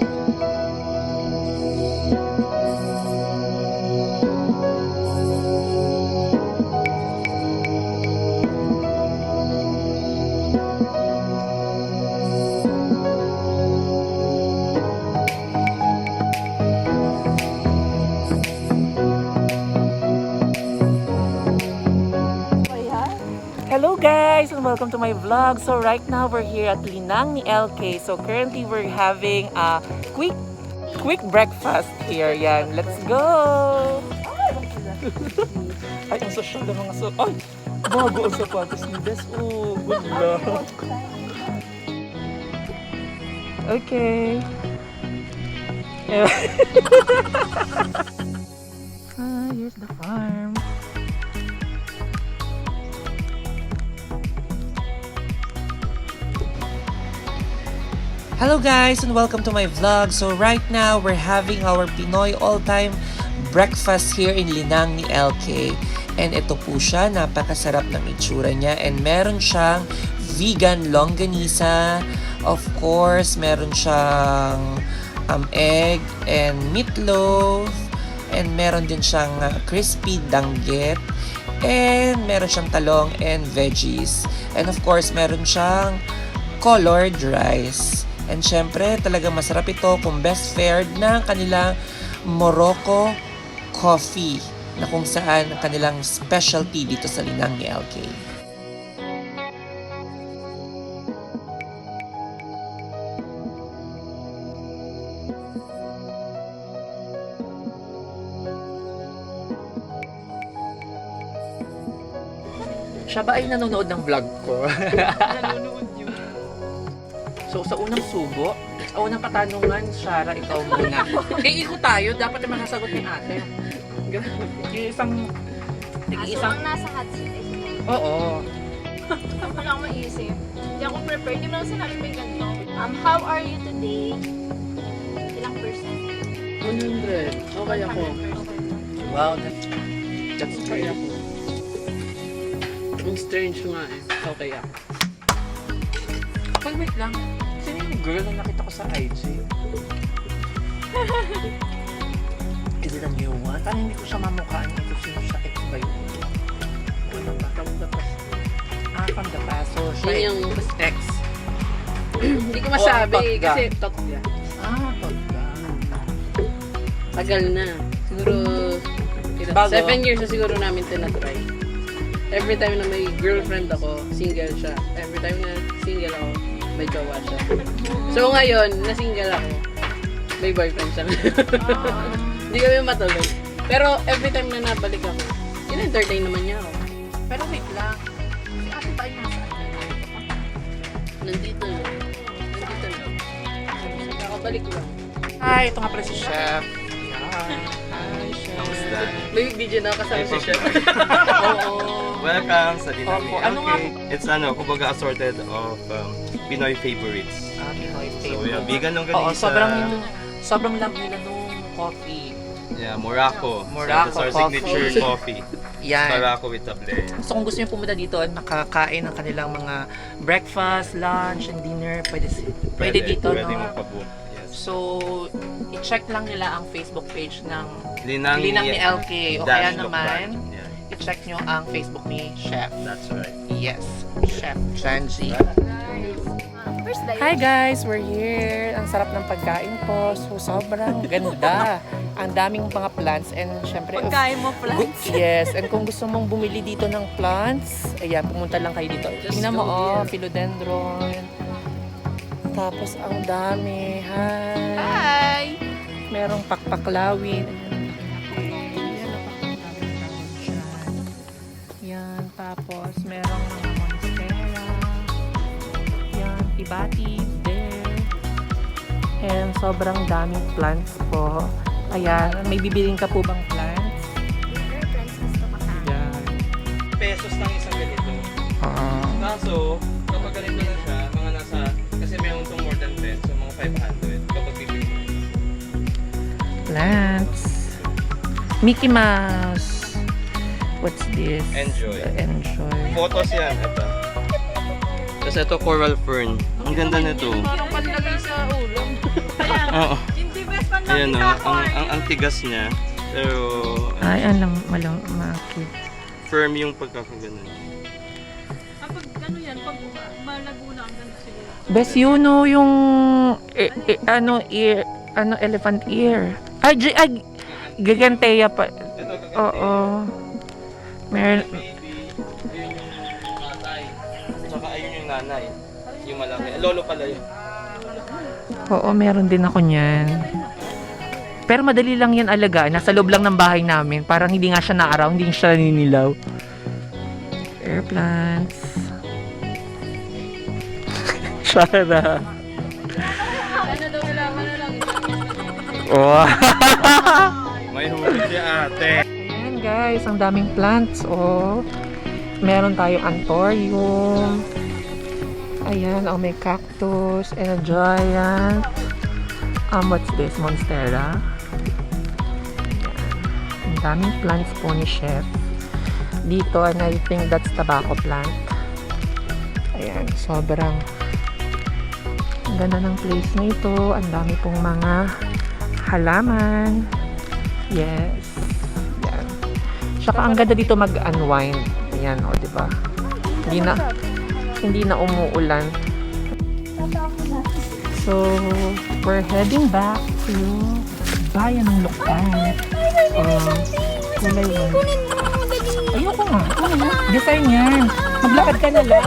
嗯。Guys and welcome to my vlog. So right now we're here at Linang ni LK. So currently we're having a quick quick breakfast here. Yan, let's go! Ay, ang social ng mga so... Ay! Bago ang sapatos ni Bes. Oh, good luck. Okay. ah, here's the farm. Hello guys and welcome to my vlog. So right now we're having our Pinoy all-time breakfast here in Linang ni LK. And ito po siya, napakasarap ng itsura niya and meron siyang vegan longganisa. Of course, meron siyang um, egg and meatloaf and meron din siyang uh, crispy danggit and meron siyang talong and veggies. And of course, meron siyang colored rice. And syempre, talagang masarap ito kung best fared ng kanilang Morocco coffee na kung saan ang kanilang specialty dito sa Linang ni LK. Siya ba ay nanonood ng vlog ko? Nanonood. So, sa unang subo, sa unang katanungan, Shara, ikaw muna. eh, iko tayo. Dapat naman nasagot ni ate. Yung isang... Ah, so, isang... ang nasa hot seat si Oo. Wala akong maisip. Hindi ako prepared. Hindi mo lang sinabi may ganito. Um, how are you today? Ilang percent? 100. Okay ako. 100%. Wow, that's... That's Okay great. ako. Ang strange nga eh. Okay ako. Pag wait lang, sino yung girl na nakita ko sa IG? Is it a new one? Parang hindi ko siya mamukhaan ito. Sino siya? Ito ba yun? Ano ba? From the past. Ah, from the past. So, siya Yun yung- yung ex. Hindi ko masabi Oh, kasi totga. Ah, totga. Tagal na. Siguro ilan- Bago. seven years na siguro namin tinatry. Every time na may girlfriend ako, single siya. Every time na single ako, may jowa siya. So ngayon, na single ako, may boyfriend siya. Hindi kami matuloy. Pero every time na nabalik ako, in-entertain naman niya ako. Pero wait lang. Si ate yung nasa Nandito na. Nandito na. Nakabalik lang. Hi, ito nga pala si Chef. Yan. Chef. May video na kasama si Chef. Oo. Welcome sa Dinami Opo. Ano nga. It's ano, kumbaga assorted of um, Pinoy favorites. Ah, Pinoy So, favorite. yeah, vegan Oo, longganisa. sobrang, sobrang love nila nung coffee. Yeah, Morocco. Morocco so, that's our coffee. signature coffee. Yan. Morocco with tablea. So kung gusto niyo pumunta dito at makakain ng kanilang mga breakfast, lunch, and dinner, pwede, pwede, dito, Pwede no? magpabook. So, i-check lang nila ang Facebook page ng Linang, Linang ni LK. O kaya Dash naman, Lokban. Yeah, i-check nyo ang Facebook ni Chef. that's right. Yes, Chef Janji. First. Hi guys, we're here. Ang sarap ng pagkain po. So, sobrang ganda. Ang daming mga plants and syempre... Pagkain mo Good- Yes, and kung gusto mong bumili dito ng plants, ayan, pumunta lang kayo dito. Tingnan mo, oh, philodendron. Tapos, ang dami. Hi! Hi! Merong pakpaklawin. Ayan, Yan, tapos merong mga monstera. Yan, tibati, there. And sobrang daming plants po. Ayan, may bibiling ka po bang plants? Friends, gusto ka sa Yan. Pesos lang isang ganito. Ah. Kaso, kapag ganito na siya, 500 kapag bibili mo. plants. Mickey Mouse. What's this? Enjoy. Uh, enjoy. Photos yan, ito. Tapos ito coral fern. Ang ganda nito. Parang panlagay sa ulam. Oo. Hindi best man Ayan o, ang, ang, ang tigas niya. Pero Ay, alam, malang, makit. firm yung pagkakaganon. Ano yan? Pag malago na ang ganda siguro. Best you know yung eh, eh, ano ear, ano elephant ear. Ay, gi- ay gigantea pa. Oo. Meron Baby, yun yung tatay. Tsaka ayun yung nanay. Yung malaki. Lolo pala yun. Oo, meron din ako niyan. Pero madali lang yan alagaan. Nasa loob lang ng bahay namin. Parang hindi nga siya naaraw, hindi siya naninilaw. Air plants. Shara. Ano daw kailangan na lang? Wow. May huli si ate. Ayan guys, ang daming plants. Oh. Meron tayong anthurium. Ayan, oh, may cactus and a giant. Um, what's this? Monstera. Ayan. Ang daming plants po ni Chef. Dito, and I think that's tobacco plant. Ayan, sobrang ang ganda ng place na ito. Ang dami pong mga halaman. Yes. Yan. Tsaka ang ganda dito mag-unwind. Ayan, o, di ba? Hindi na, hindi na umuulan. So, we're heading back to bayan ng Lukban. Uh, kulay one. Ayoko nga. Nga? Design yan. Maglakad ka na lang.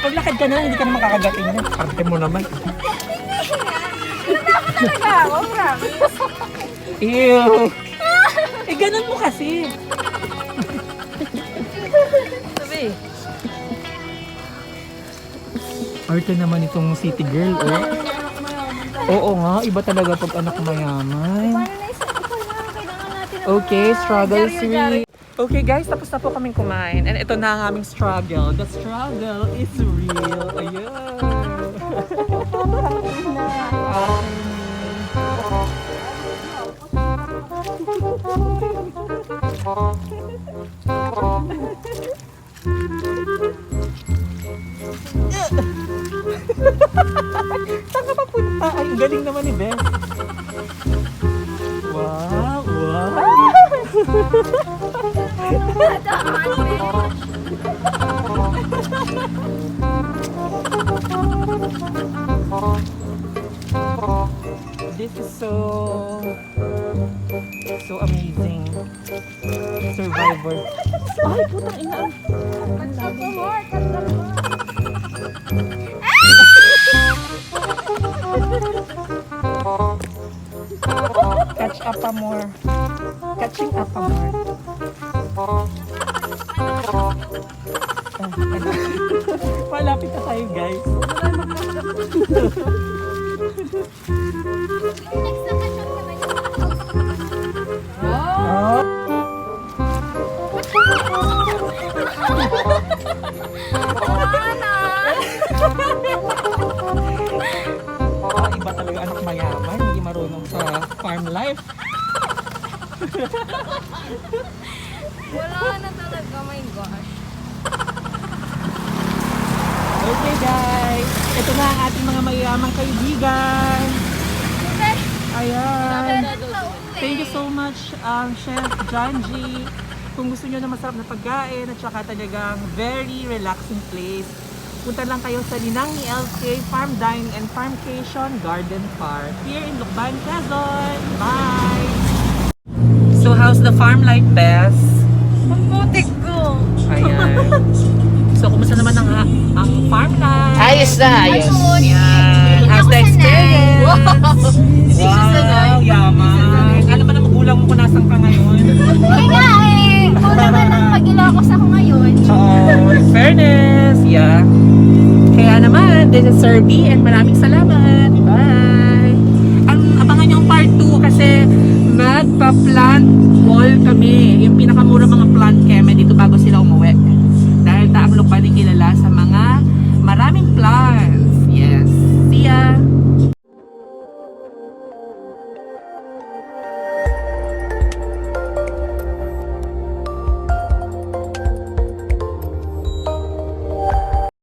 Maglakad ka na lang, hindi ka na makakagating na. Arte mo naman. Ew! eh, ganun mo kasi. Sabi. Arte naman itong city girl, oh. Oo nga, iba talaga pag anak mayaman. Okay, struggle sweet. Okay guys, tapos na po kaming kumain. And ito na ang aming struggle. The struggle is real. Ayun. Saan ka papunta? Ay, galing naman ni Beth. Wow, wow. This is so so amazing. Survivor. Ay, putang ina. Catch up pa more. Catching up pa more. Malapit na tayo, guys. Oh. Ah, iba talaga anak mayaman, hindi marunong sa farm life. Wala na talaga, my gosh. Okay guys, ito na ang ating mga mayamang kaibigan. Ayan. Thank you so much, um, Chef G. Kung gusto nyo na masarap na pagkain at saka talagang very relaxing place, punta lang kayo sa Ninang ni LK Farm Dine and Farmcation Garden Park here in Lucban, Quezon. Bye! So how's the farm life, Bess? Ang putik ko. Ayan. So, kumusta naman ang, ang farm life? Ayos na, ayos. Yan. How's the experience? Wow, yaman. Alam ba na magulang mo kung nasan ka ngayon? Kaya nga eh, kung naman ang mag-ilocos ako ngayon. Oh, in fairness. Yeah. Kaya naman, this is Sir B and maraming salamat. Bye! Ang abangan niyo ang part 2 kasi magpa-plant wall kami. Yung